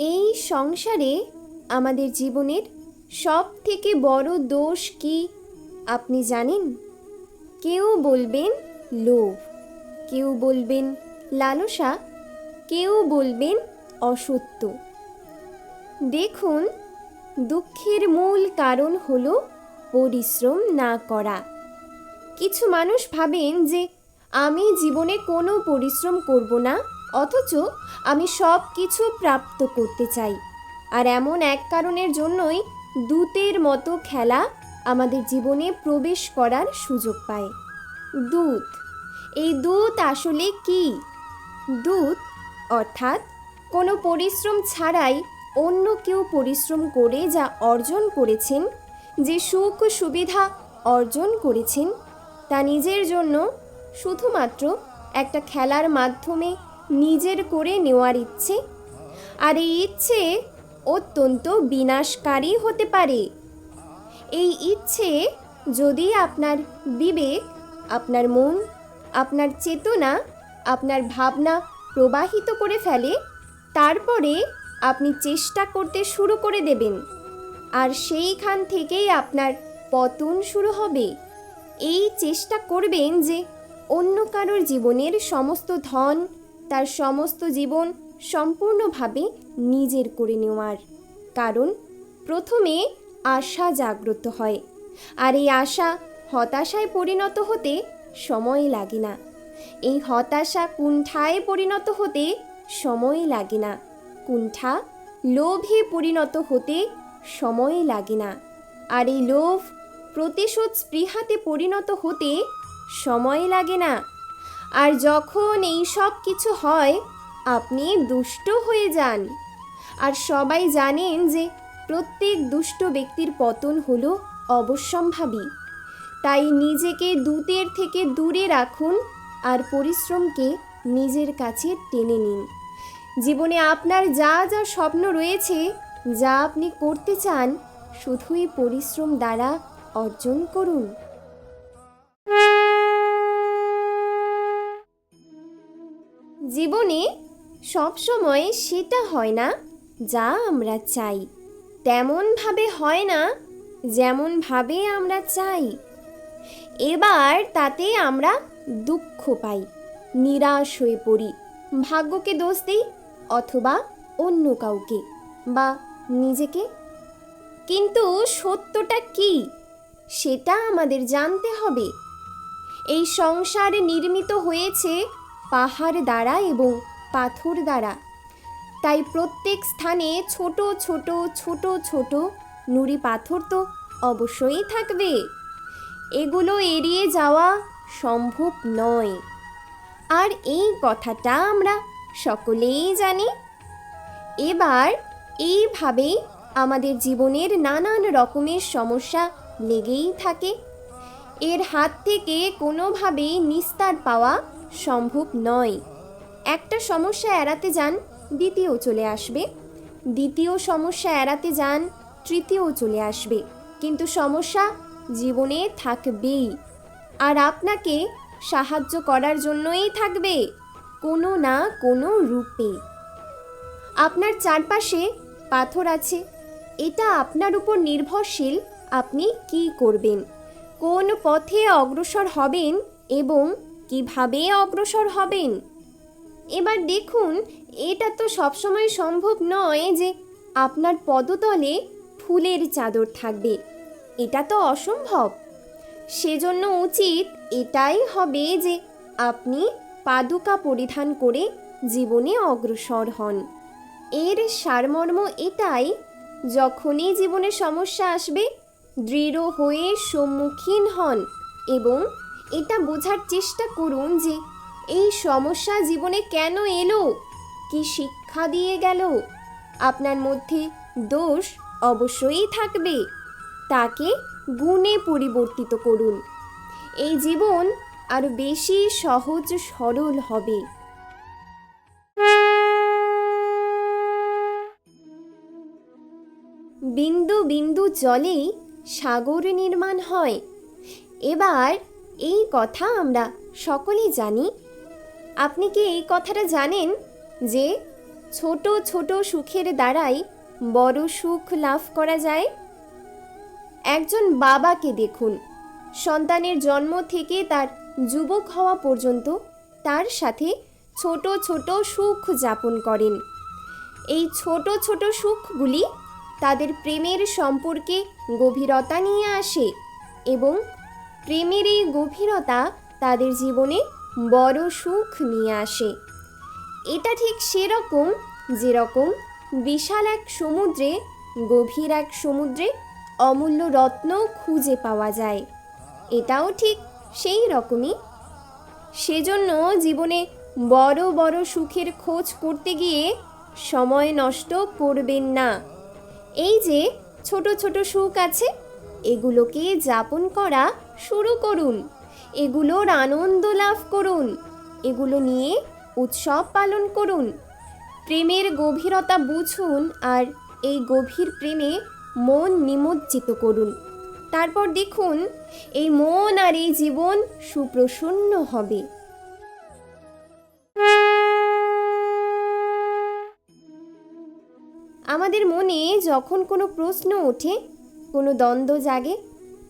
এই সংসারে আমাদের জীবনের সব থেকে বড় দোষ কি আপনি জানেন? কেউ বলবেন লোভ, কেউ বলবেন লালসা, কেউ বলবেন অসত্য। দেখুন, দুঃখের মূল কারণ হল পরিশ্রম না করা। কিছু মানুষ ভাবেন যে, আমি জীবনে কোনো পরিশ্রম করব না অথচ আমি সব কিছু প্রাপ্ত করতে চাই। আর এমন এক কারণের জন্যই দূতের মতো খেলা আমাদের জীবনে প্রবেশ করার সুযোগ পায়। দূত, এই দূত আসলে কি? দূত অর্থাৎ কোনো পরিশ্রম ছাড়াই অন্য কেউ পরিশ্রম করে যা অর্জন করেছেন, যে সুখ সুবিধা অর্জন করেছেন, তা নিজের জন্য শুধুমাত্র একটা খেলার মাধ্যমে নিজের করে নেওয়ার ইচ্ছে। আর এই ইচ্ছে অত্যন্ত বিনাশকারী হতে পারে। এই ইচ্ছে যদি আপনার বিবেক, আপনার মন, আপনার চেতনা, আপনার ভাবনা প্রবাহিত করে ফেলে, তারপরে আপনি চেষ্টা করতে শুরু করে দেবেন। আর সেইখান থেকেই আপনার পতন শুরু হবে। এই চেষ্টা করবেন যে অন্য কারোর জীবনের সমস্ত ধন তার সমস্ত জীবন সম্পূর্ণভাবে নিজের করে নেওয়ার। কারণ প্রথমে আশা জাগ্রত হয়, আর এই আশা হতাশায় পরিণত হতে সময় লাগে না। এই হতাশা কুণ্ঠায় পরিণত হতে সময় লাগে না। কুণ্ঠা লোভে পরিণত হতে সময় লাগে না। আর এই লোভ প্রতিশোধ স্পৃহাতে পরিণত হতে সময় লাগে না। আর যখন এই সব কিছু হয়, আপনি দুষ্ট হয়ে যান। আর সবাই জানেন যে প্রত্যেক দুষ্ট ব্যক্তির পতন হলো অবশ্যম্ভাবী। তাই নিজেকে দূতের থেকে দূরে রাখুন আর পরিশ্রমকে নিজের কাছে টেনে নিন। জীবনে আপনার যা যা স্বপ্ন রয়েছে, যা আপনি করতে চান, শুধুই পরিশ্রম দ্বারা অর্জন করুন। জীবনে সবসময় সেটা হয় না যা আমরা চাই। তেমনভাবে হয় না যেমনভাবে আমরা চাই। এবার তাতে আমরা দুঃখ পাই, নিরাশ হয়ে পড়ি, ভাগ্যকে দোষ দিই অথবা অন্য কাউকে বা নিজেকে। কিন্তু সত্যটা কি সেটা আমাদের জানতে হবে। এই সংসার নির্মিত হয়েছে পাহাড় দ্বারা এবং পাথর দ্বারা। তাই প্রত্যেক স্থানে ছোট ছোট ছোট ছোট নুড়ি পাথর তো অবশ্যই থাকবে। এগুলো এড়িয়ে যাওয়া সম্ভব নয়। আর এই কথাটা আমরা সকলেই জানি। এবার এইভাবেই আমাদের জীবনের নানান রকমের সমস্যা লেগেই থাকে। এর হাত থেকে কোনোভাবেই নিস্তার পাওয়া সম্ভব নয়। একটা সমস্যা এড়াতে যান, দ্বিতীয় চলে আসবে। দ্বিতীয় সমস্যা এড়াতে যান, তৃতীয় চলে আসবে। কিন্তু সমস্যা জীবনে থাকবেই। আর আপনাকে সাহায্য করার জন্যই থাকবে, কোনো না কোনো রূপে। আপনার চারপাশে পাথর আছে। এটা আপনার উপর নির্ভরশীল আপনি কি করবেন, কোন পথে অগ্রসর হবেন এবং কীভাবে অগ্রসর হবেন? এবার দেখুন, এটা তো সবসময় সম্ভব নয় যে আপনার পদতলে ফুলের চাদর থাকবে। এটা তো অসম্ভব। সেজন্য উচিত এটাই হবে যে আপনি পাদুকা পরিধান করে জীবনে অগ্রসর হন। এর সারমর্ম এটাই, যখনই জীবনে সমস্যা আসবে, দৃঢ় হয়ে সম্মুখীন হন এবং এটা বোঝার চেষ্টা করুন যে এই সমস্যা জীবনে কেন এলো? কি শিক্ষা দিয়ে গেল? আপনার মধ্যে দোষ অবশ্যই থাকবে। তাকে গুণে পরিবর্তিত করুন। এই জীবন আরও বেশি সহজ সরল হবে। বিন্দু বিন্দু জলেই সাগর নির্মাণ হয়। এবার এই কথা আমরা সকলেই জানি। আপনি কি এই কথাটা জানেন যে ছোট ছোট সুখের দ্বারাই বড় সুখ লাভ করা যায়? একজন বাবাকে দেখুন, সন্তানের জন্ম থেকে তার যুবক হওয়া পর্যন্ত তার সাথে ছোট ছোট সুখ যাপন করেন। এই ছোট ছোট সুখগুলি তাদের প্রেমের সম্পর্কে গভীরতা নিয়ে আসে এবং প্রেমের এই গভীরতা তাদের জীবনে বড় সুখ নিয়ে আসে। এটা ঠিক সেরকম যেরকম বিশাল এক সমুদ্রে, গভীর এক সমুদ্রে অমূল্য রত্ন খুঁজে পাওয়া যায়। এটাও ঠিক সেই রকমই। সেজন্য জীবনে বড় বড় সুখের খোঁজ করতে গিয়ে সময় নষ্ট করবেন না। এই যে ছোট ছোট সুখ আছে, এগুলোকে যাপন করা শুরু করুন। এগুলোর আনন্দ লাভ করুন। এগুলো নিয়ে উৎসব পালন করুন। প্রেমের গভীরতা বুঝুন আর এই গভীর প্রেমে মন নিমজ্জিত করুন। তারপর দেখুন, এই মন আর এই জীবন সুপ্রসন্ন হবে। আমাদের মনে যখন কোনো প্রশ্ন ওঠে, কোনো দ্বন্দ্ব জাগে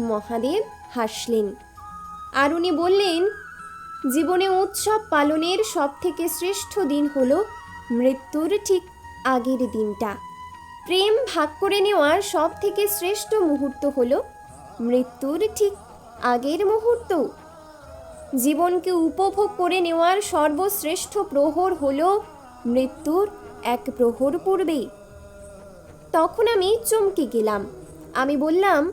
মহাদেব হাসলেন। আর উনি বললেন, জীবনে উৎসব পালনের সবথেকে শ্রেষ্ঠ দিন হল মৃত্যুর ঠিক আগের দিনটা। প্রেম ভাগ করে নেওয়ার সব থেকে শ্রেষ্ঠ মুহূর্ত হলো মৃত্যুর ঠিক আগের মুহূর্ত। জীবনকে উপভোগ করে নেওয়ার সর্বশ্রেষ্ঠ প্রহর হল মৃত্যুর এক প্রহর পূর্বে। তখন আমি চমকে গেলাম। আমি বললাম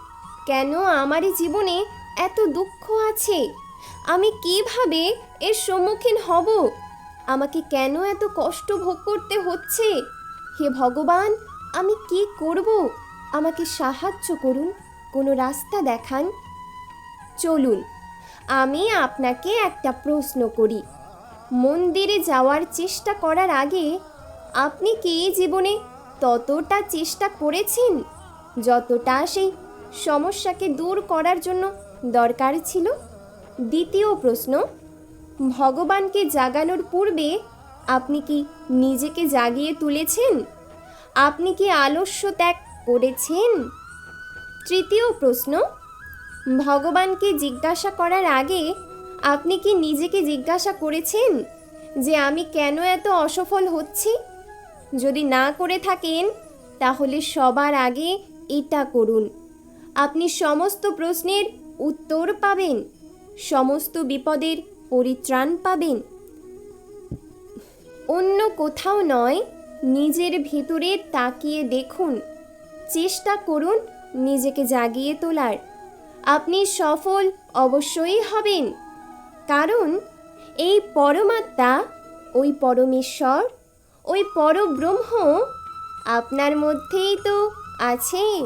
কেন আমার এই জীবনে এত দুঃখ আছে? আমি কীভাবে এর সম্মুখীন হব? আমাকে কেন এত কষ্ট ভোগ করতে হচ্ছে? হে ভগবান, আমি কি করব? আমাকে সাহায্য করুন, কোনো রাস্তা দেখান। চলুন, আমি আপনাকে একটা প্রশ্ন করি। মন্দিরে যাওয়ার চেষ্টা করার আগে আপনি কি জীবনে ততটা চেষ্টা করেছেন? যতটা সেই সমস্যাকে দূর করার জন্য দরকার ছিল। দ্বিতীয় প্রশ্ন, ভগবানকে জাগানোর পূর্বে আপনি কি নিজেকে জাগিয়ে তুলেছেন? আপনি কি আলস্য ত্যাগ করেছেন? তৃতীয় প্রশ্ন, ভগবানকে জিজ্ঞাসা করার আগে আপনি কি নিজেকে জিজ্ঞাসা করেছেন যে আমি কেন এত অসফল হচ্ছি? যদি না করে থাকেন, তাহলে সবার আগে এটা করুন। আপনি সমস্ত প্রশ্নের উত্তর পাবেন। সমস্ত বিপদের পরিত্রাণ পাবেন। অন্য কোথাও নয়, নিজের ভিতরে তাকিয়ে দেখুন। চেষ্টা করুন নিজেকে জাগিয়ে তোলার। আপনি সফল অবশ্যই হবেন। কারণ এই পরমাত্মা, ওই পরমেশ্বর, ওই পরব্রহ্ম আপনার মধ্যেই তো আছে।